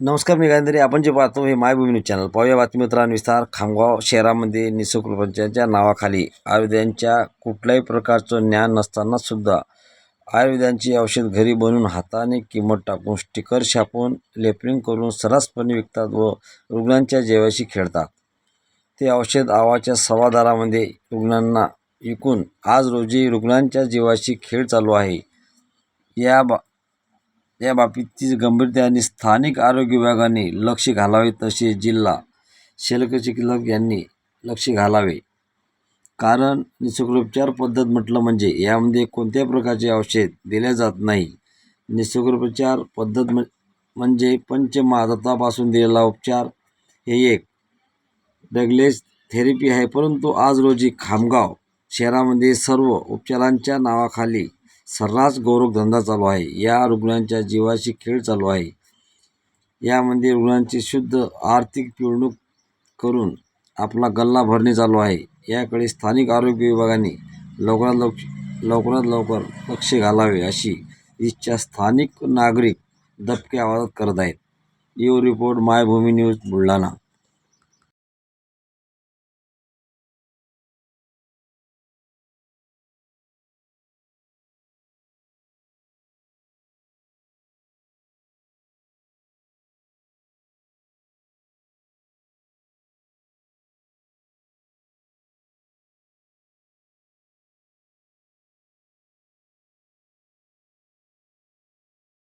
नमस्कार मी गांधरी आपण जे पाहतो हे मायभूमी न्यूज चॅनल. पाहूया बातमीपत्रान विस्तार. खामगाव शहरामध्ये निसर्ग पंचायतच्या नावाखाली आयुर्वेदांच्या कुठल्याही प्रकारचं ज्ञान नसताना सुद्धा आयुर्वेदांची औषध घरी बनवून हाताने किंमत टाकून स्टिकर छापून लेपलिंग करून सर्रासपणे विकतात व रुग्णांच्या जेवाशी खेळतात. ते औषध आवाच्या सवादारामध्ये रुग्णांना विकून आज रोजी रुग्णांच्या जीवाशी खेळ चालू आहे. या बा या बाबतीची गंभीरतेने स्थानिक आरोग्य विभागाने लक्ष घालावे तसे जिल्हा शल्यचिकित्सक यांनी लक्ष घालावे. कारण निसर्गोपचार पद्धत म्हटलं म्हणजे यामध्ये कोणत्याही प्रकारचे औषध दिले जात नाही. निसर्गोपचार पद्धत म म्हणजे पंचमहादत्तापासून दिलेला उपचार हे एक. डगलेस थेरपी आहे परंतु आज रोजी खामगाव शहरामध्ये सर्व उपचारांच्या नावाखाली सर्रास गौरवधंदा चालू आहे. या रुग्णांच्या जीवाशी खेळ चालू आहे. यामध्ये रुग्णांची शुद्ध आर्थिक पिळवणूक करून आपला गल्ला भरणे चालू आहे. याकडे स्थानिक आरोग्य विभागाने लवकरात लवकर लवकरात लवकर लक्ष घालावे अशी इच्छा स्थानिक नागरिक दबक्या आवाजात करत आहेत. यो रिपोर्ट मायभूमी न्यूज बुलढाणा.